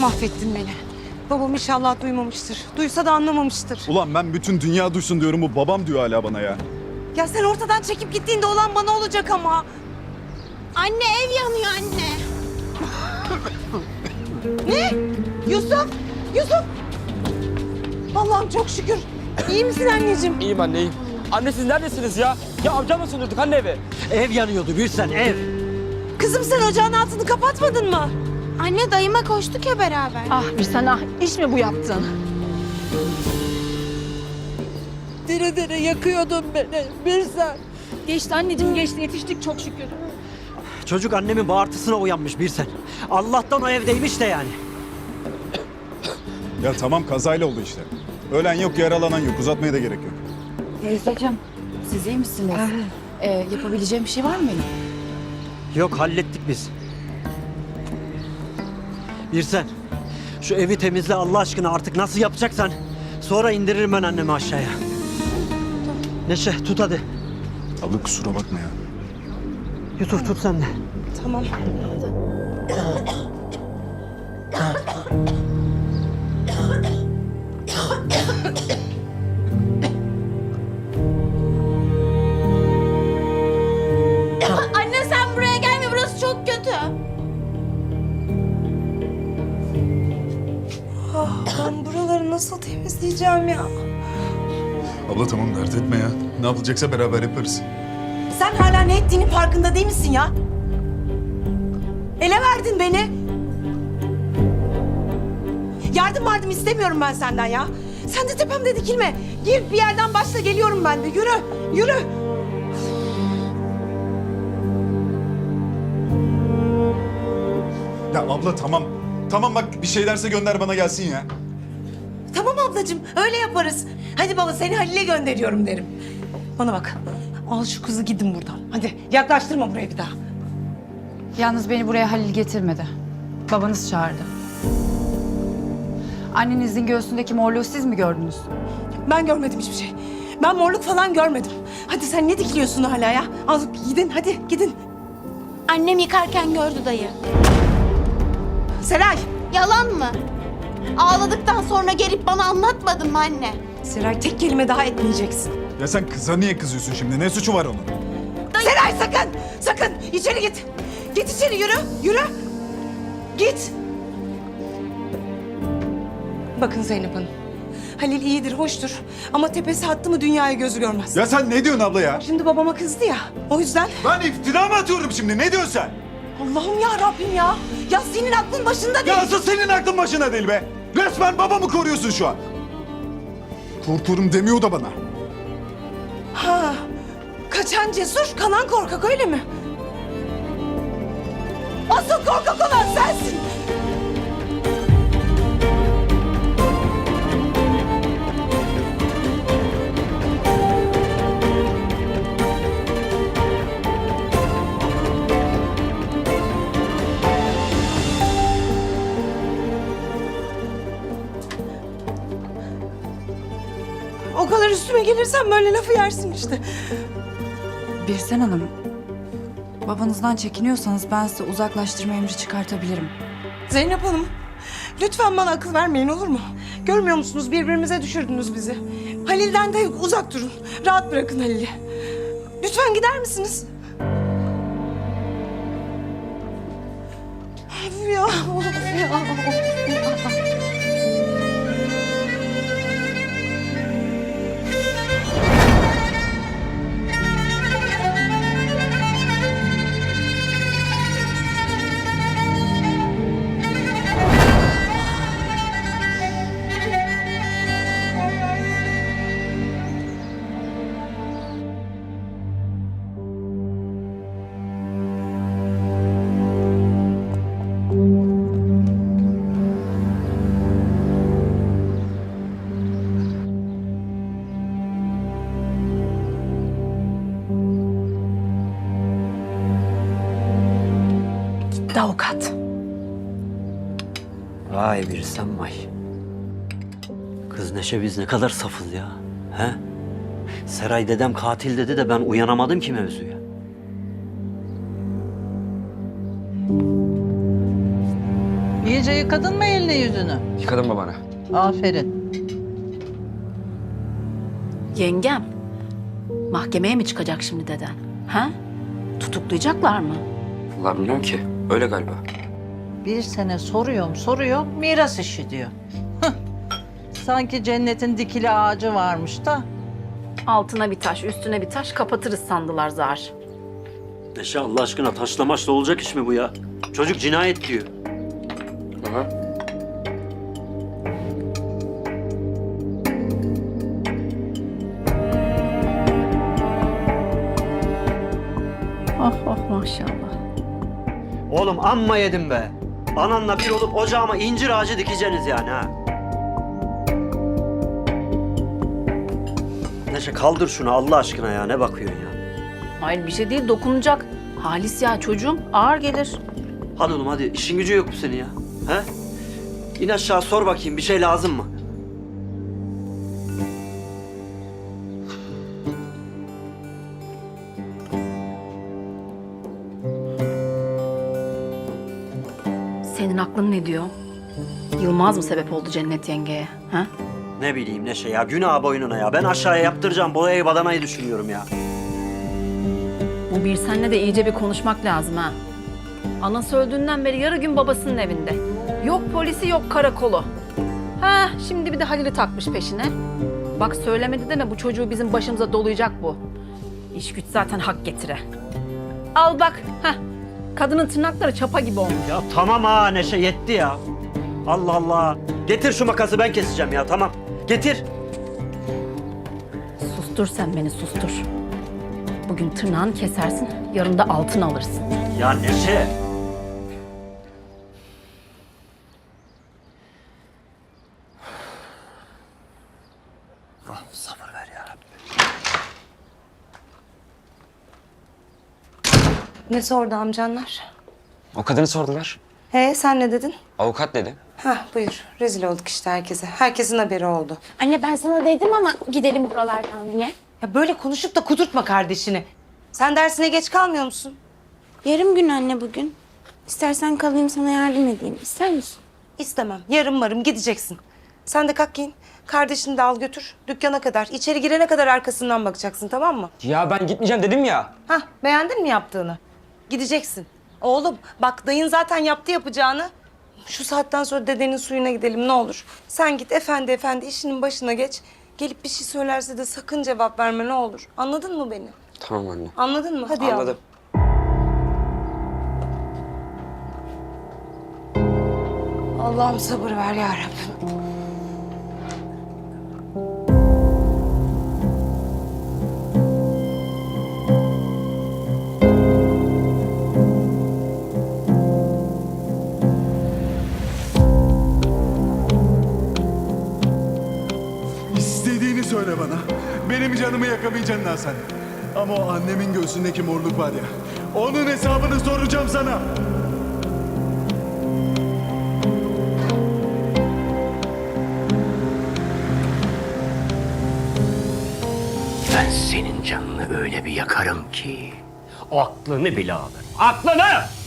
Mahvettin beni. Babam inşallah duymamıştır. Duysa da anlamamıştır. Ulan ben bütün dünya duysun diyorum bu babam diyor hala bana ya. Ya sen ortadan çekip gittiğinde olan bana olacak ama. Anne ev yanıyor anne. Ne? Yusuf! Yusuf! Allah'ım çok şükür. İyi misin anneciğim? İyiyim anne iyiyim. Anne siz neredesiniz ya? Ya amcamla söndürdük anne evi. Ev yanıyordu Birsen ev. Kızım sen ocağın altını kapatmadın mı? Anne dayıma koştuk ya beraber. Ah bir sana iş mi bu yaptın? Diri diri yakıyordun beni. Bir sen. Geçti anneciğim geçti yetiştik çok şükür. Çocuk annemin bağırtısına uyanmış Birsen. Allah'tan o evdeymiş de yani. Ya tamam kazayla oldu işte. Ölen yok yaralanan yok uzatmaya da gerek yok. Teyzeciğim, siz iyi misiniz? Ee, yapabileceğim bir şey var mı benim? Yok hallettik biz. Birsen şu evi temizle Allah aşkına artık nasıl yapacaksan. Sonra indiririm ben annemi aşağıya. Neşe tut hadi. Abla kusura bakma ya. Yusuf tut sen de. Tamam. Temizleyeceğim ya? Abla tamam dert etme ya. Ne yapılacaksa beraber yaparız. Sen hala ne ettiğinin farkında değil misin ya? Ele verdin beni. Yardım yardım istemiyorum ben senden ya. Sen de tepemde dikilme. Gir bir yerden başla geliyorum ben de. Yürü, yürü. Ya abla tamam. Tamam bak bir şey derse gönder bana gelsin ya. Ablacığım öyle yaparız. Hadi baba seni Halil'e gönderiyorum derim. Bana bak. Al şu kızı gidin buradan. Hadi yaklaştırma buraya bir daha. Yalnız beni buraya Halil getirmedi. Babanız çağırdı. Annenizin göğsündeki morluğu siz mi gördünüz? Ben görmedim hiçbir şey. Ben morluk falan görmedim. Hadi sen ne dikiliyorsun hala ya? Al gidin hadi gidin. Annem yıkarken gördü dayı. Seray. Yalan mı? Ağladıktan sonra gelip bana anlatmadın mı anne? Seray tek kelime daha etmeyeceksin. Ya sen kıza niye kızıyorsun şimdi? Ne suçu var onun? Seray sakın! Sakın! İçeri git! Git içeri yürü! Yürü! Git! Bakın Zeynep Hanım. Halil iyidir, hoştur. Ama tepesi attı mı dünyaya gözü görmez. Ya sen ne diyorsun abla ya? Şimdi babama kızdı ya. O yüzden Ben iftira mı atıyorum şimdi? Ne diyorsun sen? Allah'ım ya Rabbim ya. Ya senin aklın başında değil. Ya asıl senin aklın başına değil be. Resmen babamı koruyorsun şu an. Korkuyorum demiyor da bana. Ha. Kaçan cesur, kalan korkak öyle mi? Asıl korkak olan sensin. Üstüme gelirsen böyle lafı yersin işte. Birsen Hanım, babanızdan çekiniyorsanız ben size uzaklaştırma emri çıkartabilirim. Zeynep Hanım, lütfen bana akıl vermeyin olur mu? Görmüyor musunuz birbirimize düşürdünüz bizi. Halil'den de uzak durun. Rahat bırakın Halil'i. Lütfen gider misiniz? Of ya, Gitti avukat. Vay Birsen vay. Kız Neşe biz ne kadar safız ya. He? Seray dedem katil dedi de ben uyanamadım ki mevzuya. İyice yıkadın mı elini yüzünü? Yıkadım babana. Aferin. Yengem, mahkemeye mi çıkacak şimdi deden? Ha? Tutuklayacaklar mı? Vallahi bilmiyorum ki. Öyle galiba. Bir sene soruyorum soruyorum miras işi diyor. Sanki cennetin dikili ağacı varmış da. Altına bir taş, üstüne bir taş kapatırız sandılar zar. Neşe Allah aşkına taşlamaçla olacak iş mi bu ya? Çocuk cinayet diyor. Aha. Oh oh maşallah. Oğlum amma yedim be. Ananla bir olup ocağıma incir ağacı dikeceksiniz yani ha. Neşe kaldır şunu Allah aşkına ya ne bakıyorsun ya? Hayır bir şey değil dokunacak. Halis ya çocuğum ağır gelir. Hadi oğlum hadi işin gücü yok mu senin ya? He? İn aşağı sor bakayım bir şey lazım mı? Ne diyor? Yılmaz mı sebep oldu Cennet yengeye? Ha? Ne bileyim Neşe ya günah boynuna ya. Ben aşağıya yaptıracağım boyayı badamayı düşünüyorum ya. Bu bir senle de iyice bir konuşmak lazım ha. Anası öldüğünden beri yarı gün babasının evinde. Yok polisi yok karakolu. Ha şimdi bir de Halil'i takmış peşine. Bak söylemedi deme bu çocuğu bizim başımıza dolayacak bu. İş güç zaten hak getire. Al bak. ha. Kadının tırnakları çapa gibi olmuş. Ya tamam ha Neşe yetti ya. Allah Allah. Getir şu makası ben keseceğim ya tamam. Getir. Sustur sen beni sustur. Bugün tırnağını kesersin, yarın da altın alırsın. Ya Neşe. Ah, sabır ver ya Rabbi. Ne sordu amcanlar? O kadını sordular. He sen ne dedin? Avukat dedi. Hah buyur. Rezil olduk işte herkese. Herkesin haberi oldu. Anne ben sana dedim ama gidelim buralardan diye. Ya böyle konuşup da kudurtma kardeşini. Sen dersine geç kalmıyor musun? Yarım gün anne bugün. İstersen kalayım sana yardım edeyim. İster misin? İstemem. Yarın varım gideceksin. Sen de kalk giyin. Kardeşini de al götür. Dükkana kadar. İçeri girene kadar arkasından bakacaksın tamam mı? Ya ben gitmeyeceğim dedim ya. Hah beğendin mi yaptığını? Gideceksin. Oğlum bak dayın zaten yaptı yapacağını. Şu saatten sonra dedenin suyuna gidelim ne olur. Sen git efendi efendi işinin başına geç. Gelip bir şey söylerse de sakın cevap verme ne olur. Anladın mı beni? Tamam anne. Anladın mı? Hadi yavrum. Anladım. Allah'ım sabır ver ya Rabbim. Söyle bana. Benim canımı yakamayacaksın lan sen. Ama o annemin göğsündeki morluk var ya. Onun hesabını soracağım sana. Ben senin canını öyle bir yakarım ki aklını bile alır. Aklını!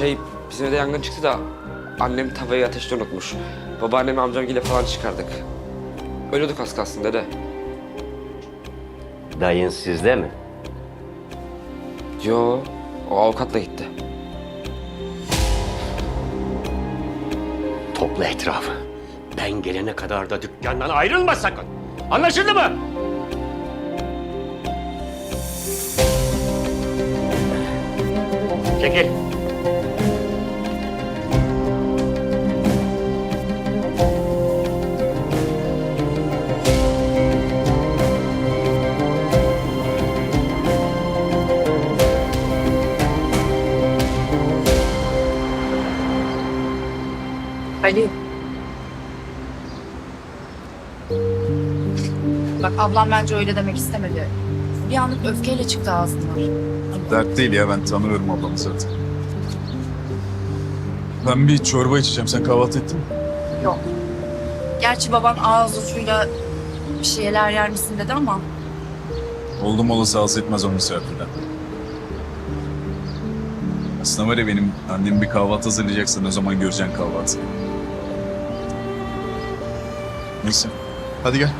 Şey bizim evde yangın çıktı da annem tavayı ateşte unutmuş. Babaannemi amcamgile falan çıkardık. Ölüyorduk az kalsın dede. Dayın sizde mi? Yo o avukatla gitti. Topla etrafı. Ben gelene kadar da dükkandan ayrılma sakın. Anlaşıldı mı? Çekil. Ali. Bak ablam bence öyle demek istemedi. Bir anlık öfkeyle çıktı ağzından. Dert değil ya ben tanıyorum ablamı zaten. Ben bir çorba içeceğim. Sen kahvaltı ettin mi? Gerçi baban ağız ucuyla bir şeyler yer misin dedi ama Oldum olası az etmez o misafirden. Aslında var ya benim annem bir kahvaltı hazırlayacaksa o zaman göreceksin kahvaltı. Neyse. Hadi gel.